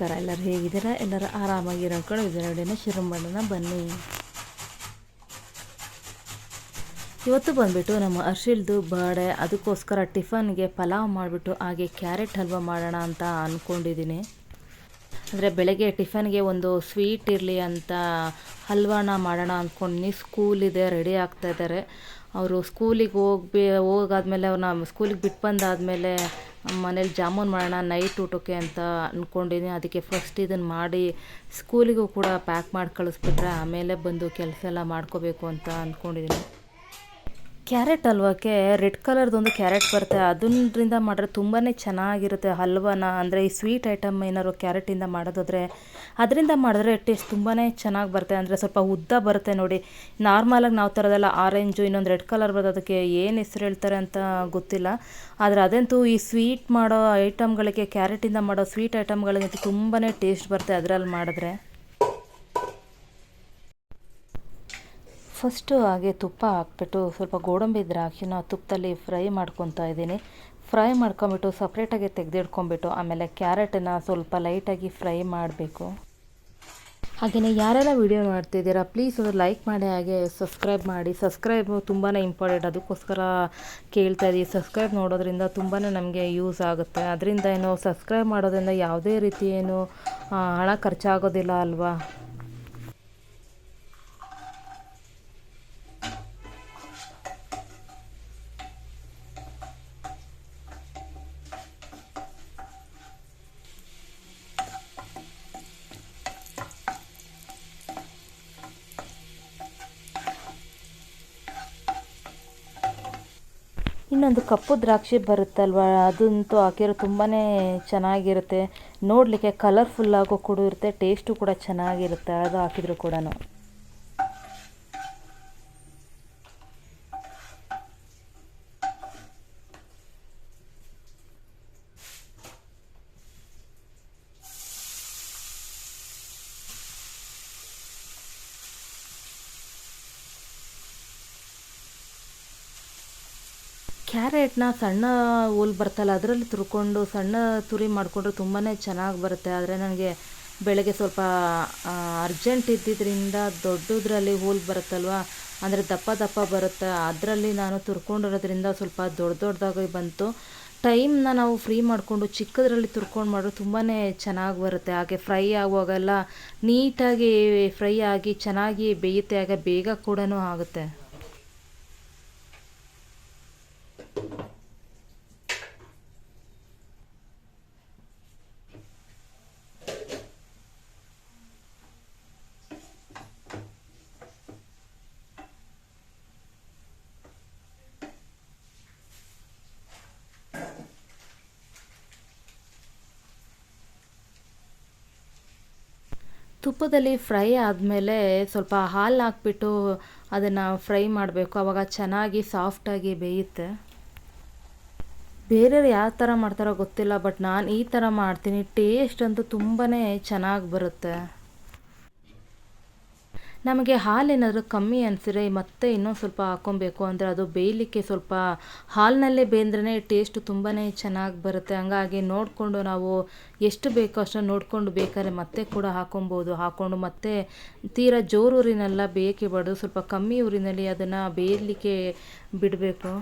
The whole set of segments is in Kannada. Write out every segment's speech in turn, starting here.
ನಮಸ್ಕಾರ. ಎಲ್ಲರೂ ಹೇಗಿದ್ದೀರಾ? ಎಲ್ಲರೂ ಆರಾಮಾಗಿ ಇದರ ವಿಡಿಯೋನ ಶುರು ಮಾಡೋಣ. ಬನ್ನಿ. ಇವತ್ತು ಬಂದುಬಿಟ್ಟು ನಮ್ಮ ಅರ್ಶಿಲ್ದು ಬಾಡೆ ಅದಕ್ಕೋಸ್ಕರ ಟಿಫನ್ಗೆ ಪಲಾವ್ ಮಾಡಿಬಿಟ್ಟು ಹಾಗೆ ಕ್ಯಾರೆಟ್ ಹಲ್ವಾ ಮಾಡೋಣ ಅಂತ ಅಂದ್ಕೊಂಡಿದ್ದೀನಿ ಅಂದರೆ ಬೆಳಗ್ಗೆ ಟಿಫನ್ಗೆ ಒಂದು ಸ್ವೀಟ್ ಇರಲಿ ಅಂತ ಹಲ್ವಾನ ಮಾಡೋಣ ಅಂದ್ಕೊಂಡಿ ಸ್ಕೂಲ್ ಇದೆ, ರೆಡಿ ಆಗ್ತಾ ಇದ್ದಾರೆ. ಅವರು ಸ್ಕೂಲಿಗೆ ಹೋಗಿ ಹೋಗಾದ್ಮೇಲೆ ಅವ್ರನ್ನ ಸ್ಕೂಲಿಗೆ ಬಿಟ್ಟು ಬಂದಾದಮೇಲೆ ಮನೇಲಿ ಜಾಮೂನ್ ಮಾಡೋಣ ನೈಟ್ ಊಟಕ್ಕೆ ಅಂತ ಅಂದ್ಕೊಂಡಿದ್ದೀನಿ ಅದಕ್ಕೆ ಫಸ್ಟ್ ಇದನ್ನು ಮಾಡಿ ಸ್ಕೂಲಿಗೂ ಕೂಡ ಪ್ಯಾಕ್ ಮಾಡಿ ಕಳಿಸ್ಬಿಟ್ರೆ ಆಮೇಲೆ ಬಂದು ಕೆಲಸ ಎಲ್ಲ ಮಾಡ್ಕೋಬೇಕು ಅಂತ ಅಂದ್ಕೊಂಡಿದ್ದೀನಿ ಕ್ಯಾರೆಟ್ ಹಲ್ವಕ್ಕೆ ರೆಡ್ ಕಲರ್ದೊಂದು ಕ್ಯಾರೆಟ್ ಬರುತ್ತೆ. ಅದರಿಂದ ಮಾಡಿದ್ರೆ ತುಂಬಾ ಚೆನ್ನಾಗಿರುತ್ತೆ ಹಲ್ವಾನ. ಅಂದರೆ ಈ ಸ್ವೀಟ್ ಐಟಮ್ ಏನಾದ್ರು ಕ್ಯಾರೆಟಿಂದ ಮಾಡೋದಾದರೆ, ಅದರಿಂದ ಮಾಡಿದ್ರೆ ಟೇಸ್ಟ್ ತುಂಬಾ ಚೆನ್ನಾಗಿ ಬರುತ್ತೆ. ಅಂದರೆ ಸ್ವಲ್ಪ ಉದ್ದ ಬರುತ್ತೆ ನೋಡಿ. ನಾರ್ಮಲಾಗಿ ನಾವು ಥರದೆಲ್ಲ ಆರೆಂಜು ಇನ್ನೊಂದು ರೆಡ್ ಕಲರ್ ಬರೋದು ಅದಕ್ಕೆ ಏನು ಹೆಸ್ರು ಹೇಳ್ತಾರೆ ಅಂತ ಗೊತ್ತಿಲ್ಲ. ಆದರೆ ಅದಂತೂ ಈ ಸ್ವೀಟ್ ಮಾಡೋ ಐಟಮ್ಗಳಿಗೆ ಕ್ಯಾರೆಟಿಂದ ಮಾಡೋ ಸ್ವೀಟ್ ಐಟಮ್ಗಳಿಗೆ ತುಂಬಾ ಟೇಸ್ಟ್ ಬರುತ್ತೆ ಅದರಲ್ಲಿ ಮಾಡಿದ್ರೆ. ಫಸ್ಟು ಹಾಗೆ ತುಪ್ಪ ಹಾಕ್ಬಿಟ್ಟು ಸ್ವಲ್ಪ ಗೋಡಂಬಿ ದ್ರಾಕ್ಷಿನ ತುಪ್ಪದಲ್ಲಿ ಫ್ರೈ ಮಾಡ್ಕೊತಾ ಇದ್ದೀನಿ. ಫ್ರೈ ಮಾಡ್ಕೊಂಬಿಟ್ಟು ಸಪ್ರೇಟಾಗಿ ತೆಗೆದಿಡ್ಕೊಂಬಿಟ್ಟು ಆಮೇಲೆ ಕ್ಯಾರೆಟನ್ನು ಸ್ವಲ್ಪ ಲೈಟಾಗಿ ಫ್ರೈ ಮಾಡಬೇಕು. ಹಾಗೆಯೇ ಯಾರೆಲ್ಲ ವೀಡಿಯೋ ನೋಡ್ತಿದ್ದೀರಾ ಪ್ಲೀಸ್ ಅದು ಲೈಕ್ ಮಾಡಿ ಹಾಗೆ ಸಬ್ಸ್ಕ್ರೈಬ್ ಮಾಡಿ. ಸಬ್ಸ್ಕ್ರೈಬ್ ತುಂಬಾ ಇಂಪಾರ್ಟೆಂಟ್ ಅದಕ್ಕೋಸ್ಕರ ಕೇಳ್ತಾ ಇದ್ದೀವಿ. ಸಬ್ಸ್ಕ್ರೈಬ್ ನೋಡೋದ್ರಿಂದ ತುಂಬಾ ನಮಗೆ ಯೂಸ್ ಆಗುತ್ತೆ. ಅದರಿಂದ ಏನು ಸಬ್ಸ್ಕ್ರೈಬ್ ಮಾಡೋದ್ರಿಂದ ಯಾವುದೇ ರೀತಿ ಏನು ಹಣ ಖರ್ಚಾಗೋದಿಲ್ಲ ಅಲ್ವಾ? ಇನ್ನೊಂದು ಕಪ್ಪು ದ್ರಾಕ್ಷಿ ಬರುತ್ತಲ್ವ? ಅದಂತೂ ಹಾಕಿರೋ ತುಂಬಾ ಚೆನ್ನಾಗಿರುತ್ತೆ. ನೋಡಲಿಕ್ಕೆ ಕಲರ್ಫುಲ್ಲಾಗೂ ಕೂಡ ಇರುತ್ತೆ ಟೇಸ್ಟು ಕೂಡ ಚೆನ್ನಾಗಿರುತ್ತೆ, ಅದು ಹಾಕಿದ್ರು ಕೂಡ ಕ್ಯಾರೆಟ್ನ ಸಣ್ಣ ಹೋಲ್ ಬರ್ತಲ್ಲ, ಅದರಲ್ಲಿ ತುರ್ಕೊಂಡು ಸಣ್ಣ ತುರಿ ಮಾಡಿಕೊಂಡ್ರೆ ತುಂಬಾ ಚೆನ್ನಾಗಿ ಬರುತ್ತೆ. ಆದರೆ ನನಗೆ ಬೆಳಗ್ಗೆ ಸ್ವಲ್ಪ ಅರ್ಜೆಂಟ್ ಇದ್ದಿದ್ದರಿಂದ ದೊಡ್ಡದ್ರಲ್ಲಿ ಹೋಲ್ ಬರುತ್ತಲ್ವ, ಅಂದರೆ ದಪ್ಪ ದಪ್ಪ ಬರುತ್ತೆ. ಅದರಲ್ಲಿ ನಾನು ತುರ್ಕೊಂಡಿರೋದ್ರಿಂದ ಸ್ವಲ್ಪ ದೊಡ್ಡ ದೊಡ್ಡದಾಗಿ ಬಂತು. ಟೈಮ್ನ ನಾವು ಫ್ರೀ ಮಾಡಿಕೊಂಡು ಚಿಕ್ಕದರಲ್ಲಿ ತುರ್ಕೊಂಡು ಮಾಡಿದ್ರೆ ತುಂಬಾ ಚೆನ್ನಾಗಿ ಬರುತ್ತೆ. ಹಾಗೆ ಫ್ರೈ ಆಗುವಾಗೆಲ್ಲ ನೀಟಾಗಿ ಫ್ರೈ ಆಗಿ ಚೆನ್ನಾಗಿ ಬೇಯುತ್ತೆ ಆಗ ಬೇಗ ಕೂಡ ಆಗುತ್ತೆ. ತುಪ್ಪದಲ್ಲಿ ಫ್ರೈ ಆದಮೇಲೆ ಸ್ವಲ್ಪ ಹಾಲು ಹಾಕ್ಬಿಟ್ಟು ಅದನ್ನು ಫ್ರೈ ಮಾಡಬೇಕು. ಆವಾಗ ಚೆನ್ನಾಗಿ ಸಾಫ್ಟಾಗಿ ಬೇಯುತ್ತೆ. ಬೇರೆಯವ್ರು ಯಾವ ಥರ ಮಾಡ್ತಾರೋ ಗೊತ್ತಿಲ್ಲ ಬಟ್ ನಾನು ಈ ಥರ ಮಾಡ್ತೀನಿ. ಟೇಸ್ಟ್ ಅಂತೂ ತುಂಬಾ ಚೆನ್ನಾಗಿ ಬರುತ್ತೆ. ನಮಗೆ ಹಾಲೇನಾದರೂ ಕಮ್ಮಿ ಅನಿಸಿದ್ರೆ ಮತ್ತೆ ಇನ್ನೊಂದು ಸ್ವಲ್ಪ ಹಾಕ್ಕೊಬೇಕು. ಅಂದರೆ ಅದು ಬೇಯಲಿಕ್ಕೆ ಸ್ವಲ್ಪ ಹಾಲಿನಲ್ಲೇ ಬೇಂದ್ರೆ ಟೇಸ್ಟ್ ತುಂಬಾ ಚೆನ್ನಾಗಿ ಬರುತ್ತೆ. ಹಂಗಾಗಿ ನೋಡಿಕೊಂಡು ನಾವು ಎಷ್ಟು ಬೇಕೋ ಅಷ್ಟು ನೋಡಿಕೊಂಡು ಬೇಕಾದ್ರೆ ಮತ್ತೆ ಕೂಡ ಹಾಕೊಬೋದು ಹಾಕ್ಕೊಂಡು ಮತ್ತೆ ತೀರಾ ಜೋರು ಊರಿನೆಲ್ಲ ಬೇಯಕ್ಕೆ ಬಾರ್ದು ಸ್ವಲ್ಪ ಕಮ್ಮಿ ಊರಿನಲ್ಲಿ ಅದನ್ನು ಬೇಯಲಿಕ್ಕೆ ಬಿಡಬೇಕು.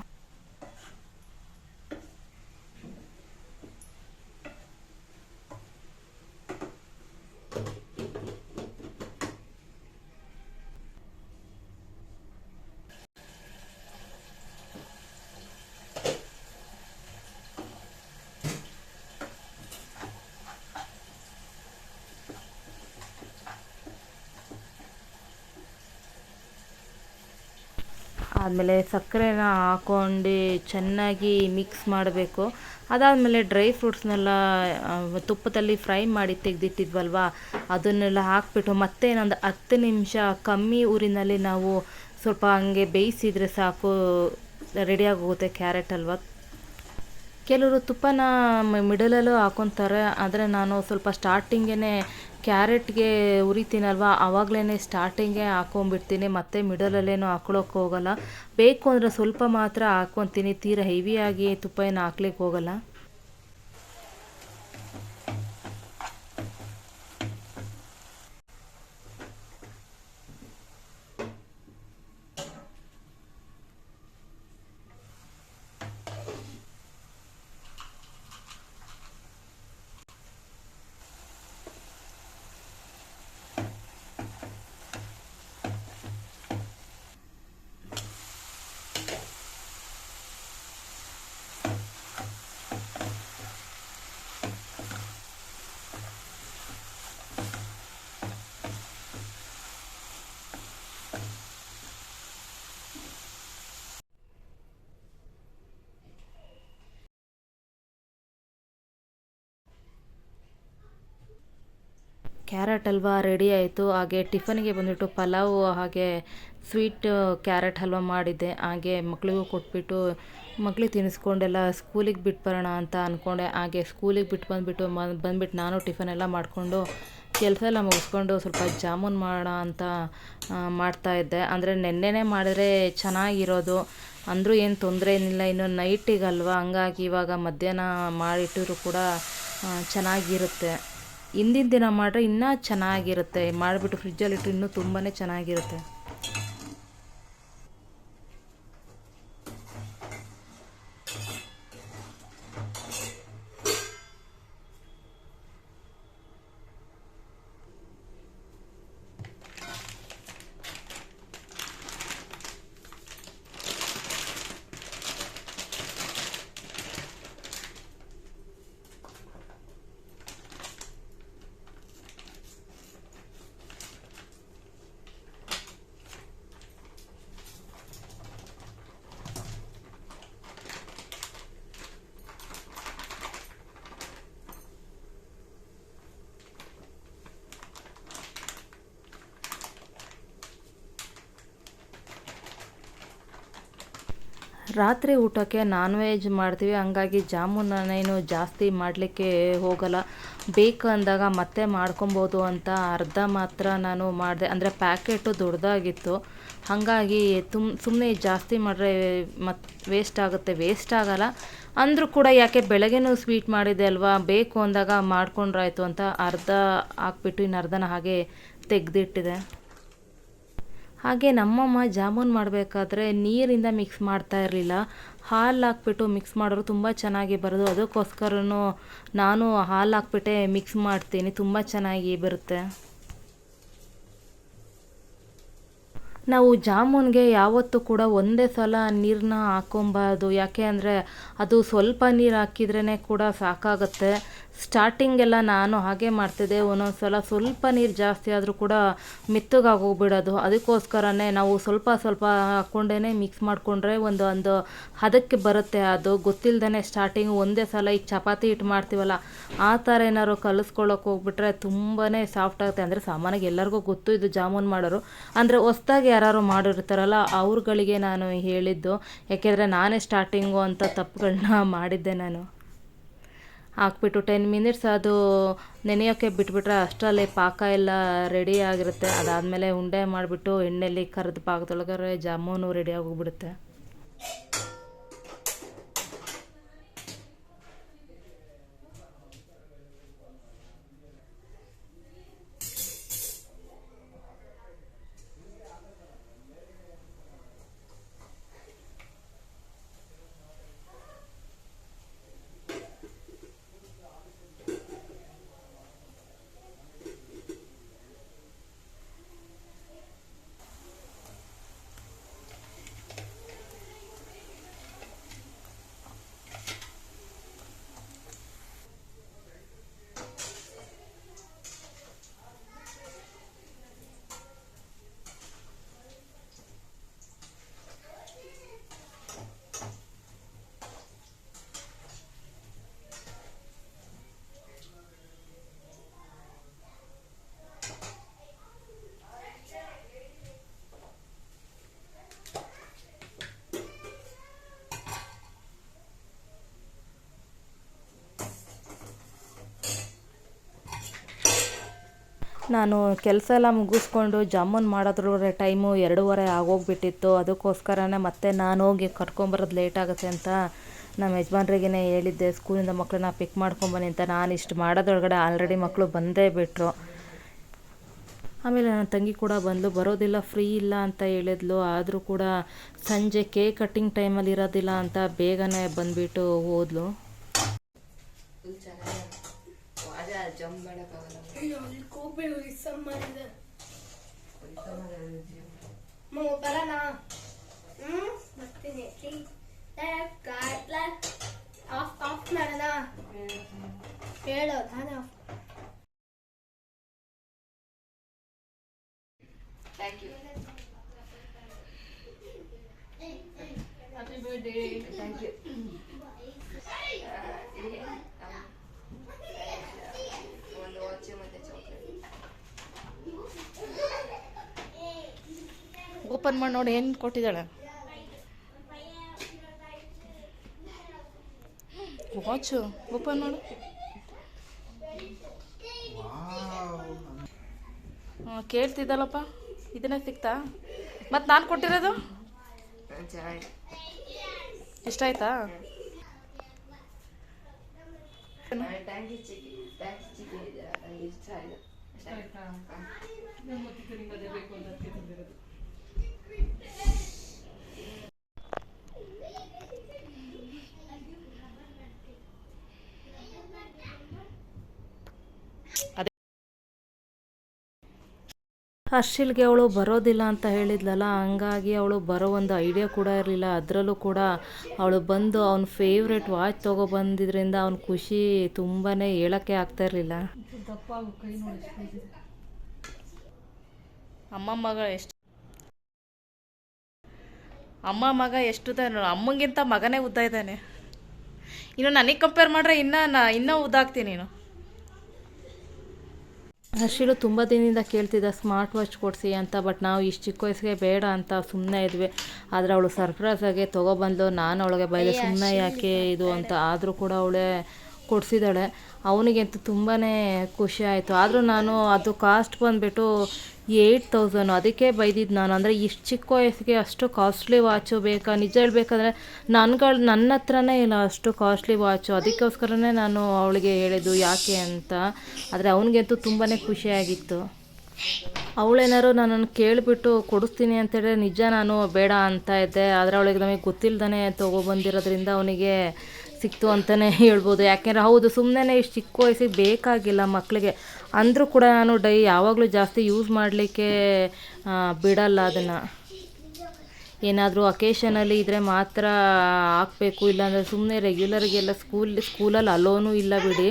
ಆದಮೇಲೆ ಸಕ್ಕರೆನ ಹಾಕ್ಕೊಂಡು ಚೆನ್ನಾಗಿ ಮಿಕ್ಸ್ ಮಾಡಬೇಕು. ಅದಾದಮೇಲೆ ಡ್ರೈ ಫ್ರೂಟ್ಸ್ನೆಲ್ಲ ತುಪ್ಪದಲ್ಲಿ ಫ್ರೈ ಮಾಡಿ ತೆಗೆದಿಟ್ಟಿದ್ವಲ್ವ? ಅದನ್ನೆಲ್ಲ ಹಾಕ್ಬಿಟ್ಟು ಮತ್ತೆ ಇನ್ನೊಂದು ಹತ್ತು ನಿಮಿಷ ಕಮ್ಮಿ ಊರಿನಲ್ಲಿ ನಾವು ಸ್ವಲ್ಪ ಹಂಗೆ ಬೇಯಿಸಿದರೆ ಸಾಕು ರೆಡಿಯಾಗಿ ಹೋಗುತ್ತೆ ಕ್ಯಾರೆಟ್ ಅಲ್ವ? ಕೆಲವರು ತುಪ್ಪನ ಮಿಡಲಲ್ಲೂ ಹಾಕೊತಾರೆ. ಆದರೆ ನಾನು ಸ್ವಲ್ಪ ಸ್ಟಾರ್ಟಿಂಗೇ ಕ್ಯಾರೆಟ್ಗೆ ಉರಿತೀನಲ್ವ ಆವಾಗಲೇ ಸ್ಟಾರ್ಟಿಂಗೇ ಹಾಕ್ಕೊಂಬಿಡ್ತೀನಿ ಮತ್ತು ಮಿಡಲಲ್ಲೇನು ಹಾಕ್ಕೊಳಕ್ಕೆ ಹೋಗಲ್ಲ. ಬೇಕು ಅಂದರೆ ಸ್ವಲ್ಪ ಮಾತ್ರ ಹಾಕ್ಕೊತೀನಿ ತೀರಾ ಹೆವಿಯಾಗಿ ತುಪ್ಪ ಏನು ಹಾಕ್ಲಿಕ್ಕೆ ಹೋಗಲ್ಲ? ಕ್ಯಾರೆಟ್ ಹಲ್ವಾ ರೆಡಿ ಆಯಿತು. ಹಾಗೆ ಟಿಫನ್ಗೆ ಬಂದುಬಿಟ್ಟು ಪಲಾವು, ಹಾಗೆ ಸ್ವೀಟ್, ಕ್ಯಾರೆಟ್ ಹಲ್ವಾ ಮಾಡಿದ್ದೆ. ಹಾಗೆ ಮಕ್ಕಳಿಗೂ ಕೊಟ್ಬಿಟ್ಟು ಮಕ್ಳಿಗೆ ತಿನ್ನಿಸ್ಕೊಂಡೆಲ್ಲ ಸ್ಕೂಲಿಗೆ ಬಿಟ್ಟು ಬರೋಣ ಅಂತ ಅಂದ್ಕೊಂಡೆ ಹಾಗೆ ಸ್ಕೂಲಿಗೆ ಬಿಟ್ಟು ಬಂದುಬಿಟ್ಟು ಬಂದ್ಬಿಟ್ಟು ನಾನು ಟಿಫನ್ ಎಲ್ಲ ಮಾಡಿಕೊಂಡು ಕೆಲಸ ಎಲ್ಲ ಮುಗಿಸ್ಕೊಂಡು ಸ್ವಲ್ಪ ಜಾಮೂನ್ ಮಾಡೋಣ ಅಂತ ಮಾಡ್ತಾಯಿದ್ದೆ ಅಂದರೆ ನೆನ್ನೆನೇ ಮಾಡಿದ್ರೆ ಚೆನ್ನಾಗಿರೋದು. ಅಂದರೂ ಏನು ತೊಂದರೆ ಏನಿಲ್ಲ. ಇನ್ನು ನೈಟಿಗಲ್ವ ಹಂಗಾಗಿ ಇವಾಗ ಮಧ್ಯಾಹ್ನ ಮಾಡಿಟ್ಟಿದ್ರು ಕೂಡ ಚೆನ್ನಾಗಿರುತ್ತೆ. ಹಿಂದಿನ ದಿನ ಮಾಡಿದ್ರೆ ಇನ್ನೂ ಚೆನ್ನಾಗಿರುತ್ತೆ. ಮಾಡಿಬಿಟ್ಟು ಫ್ರಿಜ್ಜಲ್ಲಿಟ್ಟು ಇನ್ನೂ ತುಂಬಾ ಚೆನ್ನಾಗಿರುತ್ತೆ. ರಾತ್ರಿ ಊಟಕ್ಕೆ ನಾನ್ ವೆಜ್ ಮಾಡ್ತೀವಿ. ಹಂಗಾಗಿ ಜಾಮೂನನ್ನೇನು ಜಾಸ್ತಿ ಮಾಡಲಿಕ್ಕೆ ಹೋಗಲ್ಲ. ಬೇಕು ಅಂದಾಗ ಮತ್ತೆ ಮಾಡ್ಕೊಬೋದು ಅಂತ ಅರ್ಧ ಮಾತ್ರ ನಾನು ಮಾಡಿದೆ. ಅಂದರೆ ಪ್ಯಾಕೆಟು ದೊಡ್ಡದಾಗಿತ್ತು. ಹಾಗಾಗಿ ತುಮ್ ಸುಮ್ಮನೆ ಜಾಸ್ತಿ ಮಾಡಿದ್ರೆ ಮತ್ತು ವೇಸ್ಟ್ ಆಗುತ್ತೆ. ವೇಸ್ಟ್ ಆಗಲ್ಲ. ಅಂದರೂ ಕೂಡ ಯಾಕೆ ಬೆಳಗ್ಗೆನೂ ಸ್ವೀಟ್ ಮಾಡಿದೆ ಅಲ್ವಾ? ಬೇಕು ಅಂದಾಗ ಮಾಡ್ಕೊಂಡ್ರಾಯ್ತು ಅಂತ ಅರ್ಧ ಹಾಕ್ಬಿಟ್ಟು ಇನ್ನು ಅರ್ಧನ ಹಾಗೆ ತೆಗೆದಿಟ್ಟಿದೆ. ಹಾಗೆ ನಮ್ಮಮ್ಮ ಜಾಮೂನ್ ಮಾಡಬೇಕಾದ್ರೆ ನೀರಿಂದ ಮಿಕ್ಸ್ ಮಾಡ್ತಾ ಇರಲಿಲ್ಲ. ಹಾಲು ಹಾಕ್ಬಿಟ್ಟು ಮಿಕ್ಸ್ ಮಾಡಿದ್ರು ತುಂಬ ಚೆನ್ನಾಗಿ ಬರೋದು. ಅದಕ್ಕೋಸ್ಕರ ನಾನು ಹಾಲು ಹಾಕ್ಬಿಟ್ಟೆ ಮಿಕ್ಸ್ ಮಾಡ್ತೀನಿ. ತುಂಬ ಚೆನ್ನಾಗಿ ಬರುತ್ತೆ. ನಾವು ಜಾಮೂನ್ಗೆ ಯಾವತ್ತೂ ಕೂಡ ಒಂದೇ ಸಲ ನೀರನ್ನ ಹಾಕೊಬಾರ್ದು ಯಾಕೆ ಅಂದರೆ ಅದು ಸ್ವಲ್ಪ ನೀರು ಹಾಕಿದ್ರೇ ಕೂಡ ಸಾಕಾಗುತ್ತೆ. ಸ್ಟಾರ್ಟಿಂಗೆಲ್ಲ ನಾನು ಹಾಗೆ ಮಾಡ್ತಿದ್ದೆ. ಒಂದೊಂದು ಸಲ ಸ್ವಲ್ಪ ನೀರು ಜಾಸ್ತಿ ಆದರೂ ಕೂಡ ಮೆತ್ತಗಾಗೋಗ್ಬಿಡೋದು. ಅದಕ್ಕೋಸ್ಕರನೇ ನಾವು ಸ್ವಲ್ಪ ಸ್ವಲ್ಪ ಹಾಕ್ಕೊಂಡೇ ಮಿಕ್ಸ್ ಮಾಡಿಕೊಂಡ್ರೆ ಒಂದು ಒಂದು ಹದಕ್ಕೆ ಬರುತ್ತೆ ಅದು. ಗೊತ್ತಿಲ್ಲದೇ ಸ್ಟಾರ್ಟಿಂಗ್ ಒಂದೇ ಸಲ ಈಗ ಚಪಾತಿ ಹಿಟ್ಟು ಮಾಡ್ತೀವಲ್ಲ, ಆ ಥರ ಏನಾದ್ರು ಕಲಿಸ್ಕೊಳ್ಳೋಕೆ ಹೋಗ್ಬಿಟ್ರೆ ತುಂಬಾ ಸಾಫ್ಟ್ ಆಗುತ್ತೆ. ಅಂದರೆ ಸಾಮಾನ್ಯಾಗಿ ಎಲ್ಲರಿಗೂ ಗೊತ್ತು ಇದು ಜಾಮೂನ್ ಮಾಡೋರು. ಅಂದರೆ ಹೊಸ್ದಾಗಿ ಯಾರು ಮಾಡಿರ್ತಾರಲ್ಲ, ಅವ್ರುಗಳಿಗೆ ನಾನು ಹೇಳಿದ್ದು. ಯಾಕೆಂದರೆ ನಾನೇ ಸ್ಟಾರ್ಟಿಂಗು ಅಂತ ತಪ್ಪುಗಳನ್ನ ಮಾಡಿದ್ದೆ ನಾನು. ಹಾಕ್ಬಿಟ್ಟು ಟೆನ್ ಮಿನಿಟ್ಸ್ ಅದು ನೆನೆಯೋಕ್ಕೆ ಬಿಟ್ಬಿಟ್ರೆ ಅಷ್ಟರಲ್ಲಿ ಪಾಕ ಎಲ್ಲ ರೆಡಿ ಆಗಿರುತ್ತೆ. ಅದಾದಮೇಲೆ ಉಂಡೆ ಮಾಡಿಬಿಟ್ಟು ಎಣ್ಣೆಯಲ್ಲಿ ಕರೆದು ಪಾಕದೊಳಗರೆ ಜಾಮೂನು ರೆಡಿ ಆಗೋಗ್ಬಿಡುತ್ತೆ ನಾನು ಕೆಲಸ ಎಲ್ಲ ಮುಗಿಸ್ಕೊಂಡು ಜಾಮೂನ್ ಮಾಡೋದ್ರ ಟೈಮು ಎರಡೂವರೆ ಆಗೋಗ್ಬಿಟ್ಟಿತ್ತು. ಅದಕ್ಕೋಸ್ಕರನೇ ಮತ್ತೆ ನಾನು ಹೋಗಿ ಕರ್ಕೊಂಬರೋದು ಲೇಟ್ ಆಗುತ್ತೆ ಅಂತ ನಮ್ಮ ಯಜಮಾನ್ರಿಗೇ ಹೇಳಿದ್ದೆ. ಸ್ಕೂಲಿಂದ ಮಕ್ಕಳನ್ನ ಪಿಕ್ ಮಾಡ್ಕೊಂಬನ್ನಿ ಅಂತ ನಾನು ಇಷ್ಟು ಮಾಡೋದ್ರೊಳಗಡೆ ಆಲ್ರೆಡಿ ಮಕ್ಕಳು ಬಂದೇ ಬಿಟ್ಟರು ಆಮೇಲೆ ನನ್ನ ತಂಗಿ ಕೂಡ ಬಂದಳು ಬರೋದಿಲ್ಲ ಫ್ರೀ ಇಲ್ಲ ಅಂತ ಹೇಳಿದ್ಲು. ಆದರೂ ಕೂಡ ಸಂಜೆ ಕೇಕ್ ಕಟ್ಟಿಂಗ್ ಟೈಮಲ್ಲಿ ಇರೋದಿಲ್ಲ ಅಂತ ಬೇಗನೆ ಬಂದುಬಿಟ್ಟು ಹೋದ್ಲು. ಜಂಪ್ ಮಾಡೋಕ್ಕಾಗಲ್ಲ ಅಲ್ಲಿ ಕೋಪೆ ಉರಿಸಮ್ ಮಾಡಿದೆ ಬರೋಣ ಹ್ಮ್? ಬರ್ತೀನಿ. ಆಫ್ ಆಫ್ ಮಾಡೋಣ? ಹೇಳೋ ನಾನು off thank you happy birthday thank you ಒಂದು ವಾಚ್ ಮತ್ತೆ ಚಾಕ್ಲೇಟ್ ಓಪನ್ ಮಾಡಿ ನೋಡಿ ಏನು ಕೊಟ್ಟಿದ್ದಾಳೆ. ವಾಚು ಓಪನ್ ಮಾಡು. ಹಾಂ ಕೇಳ್ತಿದ್ದಲ್ಲಪ್ಪ, ಇದನ್ನೇ ಸಿಕ್ತಾ? ಮತ್ತು ನಾನು ಕೊಟ್ಟಿರೋದು? ಎಷ್ಟಾಯ್ತಾ? ಇಷ್ಟ ಆಯ್ತಾ ಹರ್ಷಿಲ್ಗೆ ಅವಳು ಬರೋದಿಲ್ಲ ಅಂತ ಹೇಳಿದ್ಲಲ್ಲ, ಹಂಗಾಗಿ ಅವಳು ಬರೋ ಒಂದು ಐಡಿಯಾ ಕೂಡ ಇರಲಿಲ್ಲ. ಅದರಲ್ಲೂ ಕೂಡ ಅವಳು ಬಂದು ಅವ್ನ ಫೇವ್ರೆಟ್ ವಾಚ್ ತೊಗೊಬಂದಿದ್ರಿಂದ ಅವ್ನ ಖುಷಿ ತುಂಬಾ ಹೇಳೋಕ್ಕೆ ಆಗ್ತಾ ಇರಲಿಲ್ಲ. ಅಮ್ಮ ಮಗ ಎಷ್ಟು ಅಮ್ಮ ಮಗ ಎಷ್ಟು ಉದ್ದ ಅಮ್ಮಂಗಿಂತ ಮಗನೇ ಉದ್ದ ಇದ್ದಾನೆ. ಇನ್ನು ನನಗೆ ಕಂಪೇರ್ ಮಾಡ್ರೆ ಇನ್ನೂ ನಾ, ಇನ್ನೂ ಉದ್ದಾಗ್ತೀನಿ ನೀನು. ಹರ್ಷಿಲು ತುಂಬ ದಿನದಿಂದ ಕೇಳ್ತಿದ್ದ ಸ್ಮಾರ್ಟ್ ವಾಚ್ ಕೊಡಿಸಿ ಅಂತ ಬಟ್ ನಾವು ಇಷ್ಟು ಚಿಕ್ಕ ವಯಸ್ಸಿಗೆ ಬೇಡ ಅಂತ ಸುಮ್ಮನೆ ಇದ್ವಿ. ಆದರೆ ಅವಳು ಸರ್ಪ್ರೈಸಾಗಿ ತೊಗೊಬಂದು ನಾನು ಅವಳಿಗೆ ಬೈದೆ ಸುಮ್ಮನೆ ಯಾಕೆ ಇದು ಅಂತ. ಆದರೂ ಕೂಡ ಅವಳೇ ಕೊಡಿಸಿದಾಳೆ ಅವನಿಗಂತೂ ತುಂಬಾ ಖುಷಿ ಆಯಿತು. ಆದರೂ ನಾನು ಅದು ಕಾಸ್ಟ್ ಬಂದುಬಿಟ್ಟು ಏಯ್ಟ್ ತೌಸಂಡ್. ಅದಕ್ಕೆ ಬೈದಿದ್ದು ನಾನು. ಅಂದರೆ ಇಷ್ಟು ಚಿಕ್ಕ ವಯಸ್ಸಿಗೆ ಅಷ್ಟು ಕಾಸ್ಟ್ಲಿ ವಾಚು ಬೇಕಾ? ನಿಜ ಹೇಳ್ಬೇಕಂದ್ರೆ ನನ್ಗಳು ನನ್ನ ಹತ್ರನೇ ಇಲ್ಲ ಅಷ್ಟು ಕಾಸ್ಟ್ಲಿ ವಾಚು ಅದಕ್ಕೋಸ್ಕರನೇ ನಾನು ಅವಳಿಗೆ ಹೇಳಿದ್ದು ಯಾಕೆ ಅಂತ. ಆದರೆ ಅವನಿಗಂತೂ ತುಂಬಾ ಖುಷಿಯಾಗಿತ್ತು. ಅವಳೇನಾರು ನನ್ನನ್ನು ಕೇಳಿಬಿಟ್ಟು ಕೊಡಿಸ್ತೀನಿ ಅಂತೇಳಿ ನಿಜ ನಾನು ಬೇಡ ಅಂತ ಇದ್ದೆ. ಆದರೆ ಅವಳಿಗೆ ನಮಗೆ ಗೊತ್ತಿಲ್ಲದೇ ತೊಗೊಬಂದಿರೋದ್ರಿಂದ ಅವನಿಗೆ ಸಿಕ್ತು ಅಂತಲೇ ಹೇಳ್ಬೋದು. ಯಾಕೆಂದರೆ ಹೌದು ಸುಮ್ಮನೆ ಇಷ್ಟು ಚಿಕ್ಕ ವಯಸ್ಸಿಗೆ ಬೇಕಾಗಿಲ್ಲ ಮಕ್ಕಳಿಗೆ ಅಂದರೂ ಕೂಡ ನಾನು ಡೈ ಯಾವಾಗಲೂ ಜಾಸ್ತಿ ಯೂಸ್ ಮಾಡಲಿಕ್ಕೆ ಬಿಡಲ್ಲ ಅದನ್ನು. ಏನಾದರೂ ಅಕೇಶನಲ್ಲಿ ಇದ್ದರೆ ಮಾತ್ರ ಹಾಕಬೇಕು, ಇಲ್ಲಾಂದರೆ ಸುಮ್ಮನೆ ರೆಗ್ಯುಲರ್ಗೆಲ್ಲ ಸ್ಕೂಲ್ ಸ್ಕೂಲಲ್ಲಿ ಅಲೋನೂ ಇಲ್ಲ ಬಿಡಿ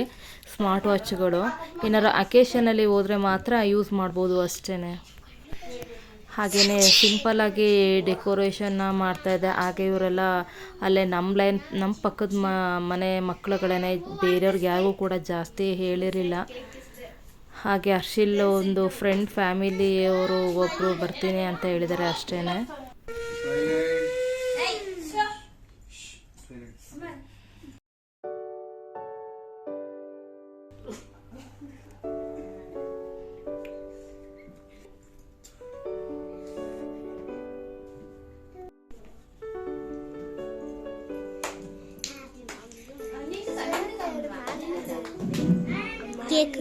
ಸ್ಮಾರ್ಟ್ ವಾಚ್ಗಳು ಏನಾದ್ರು ಅಕೇಶನಲ್ಲಿ ಹೋದರೆ ಮಾತ್ರ ಯೂಸ್ ಮಾಡ್ಬೋದು ಅಷ್ಟೇ ಹಾಗೆಯೇ ಸಿಂಪಲ್ಲಾಗಿ ಡೆಕೋರೇಷನ್ನ ಮಾಡ್ತಾಯಿದ್ದೆ ಹಾಗೆ ಇವರೆಲ್ಲ ಅಲ್ಲೇ ನಮ್ಮ ಲೈನ್ ನಮ್ಮ ಪಕ್ಕದ ಮನೆ ಮಕ್ಕಳುಗಳೇ ಬೇರೆಯವ್ರಿಗೆ ಯಾರಿಗೂ ಕೂಡ ಜಾಸ್ತಿ ಹೇಳಿರಲಿಲ್ಲ. ಹಾಗೆ ಹರ್ಷಿಲ್ ಒಂದು ಫ್ರೆಂಡ್ ಫ್ಯಾಮಿಲಿಯವರು ಒಬ್ಬರು ಬರ್ತೀನಿ ಅಂತ ಹೇಳಿದ್ದಾರೆ ಅಷ್ಟೇ ಕೇಕ್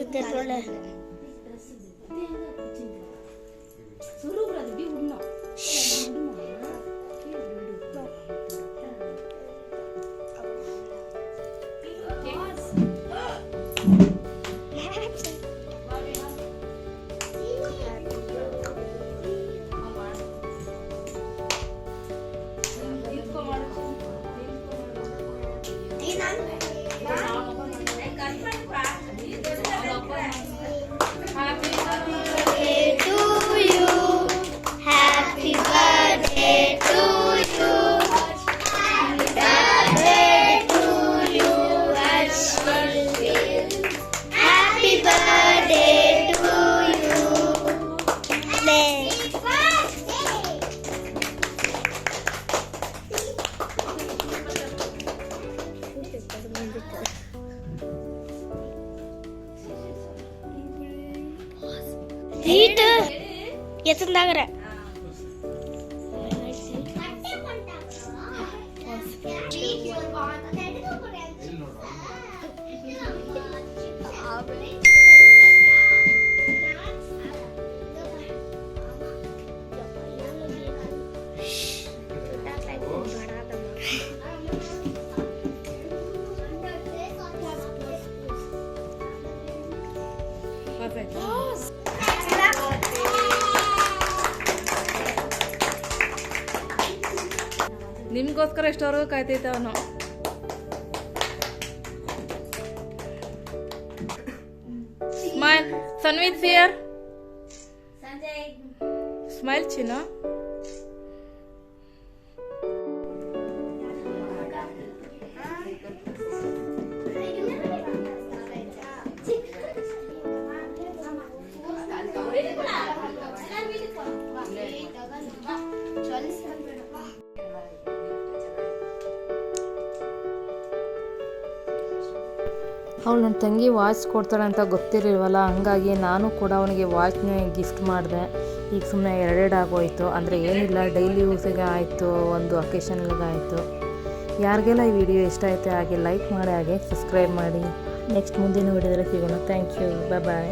birthday. 얘도 얘도 나 그래. ನಿಮಗೋಸ್ಕರ ಎಷ್ಟವರೆಗೂ ಕಾಯ್ತೈತೆ ಅವನು. ಸ್ಮೈಲ್ ಸನ್ವಿತ್ ಸಿಯರ್ ಸ್ಮೈಲ್ ಚಿನ್ನ. ಅವಳು ನನ್ನ ತಂಗಿ ವಾಚ್ ಕೊಡ್ತಾಳೆ ಅಂತ ಗೊತ್ತಿರಲಿಲ್ವಲ್ಲ, ಹಂಗಾಗಿ ನಾನು ಕೂಡ ಅವನಿಗೆ ವಾಚ್ನ ಗಿಫ್ಟ್ ಮಾಡಿದೆ. ಈಗ ಸುಮ್ಮನೆ ಎರಡೆರಡು ಆಗೋಯ್ತು. ಅಂದರೆ ಏನಿಲ್ಲ ಡೈಲಿ ಯೂಸಿಗೆ ಆಯಿತು, ಒಂದು ಅಕೇಶನ್ಗಾಯಿತು ಯಾರಿಗೆಲ್ಲ ಈ ವಿಡಿಯೋ ಇಷ್ಟ ಆಯಿತು ಹಾಗೆ ಲೈಕ್ ಮಾಡಿ, ಹಾಗೆ ಸಬ್ಸ್ಕ್ರೈಬ್ ಮಾಡಿ. ನೆಕ್ಸ್ಟ್ ಮುಂದಿನ ವಿಡಿಯೋದಲ್ಲಿ ಸಿಗೋಣ. Thank you bye bye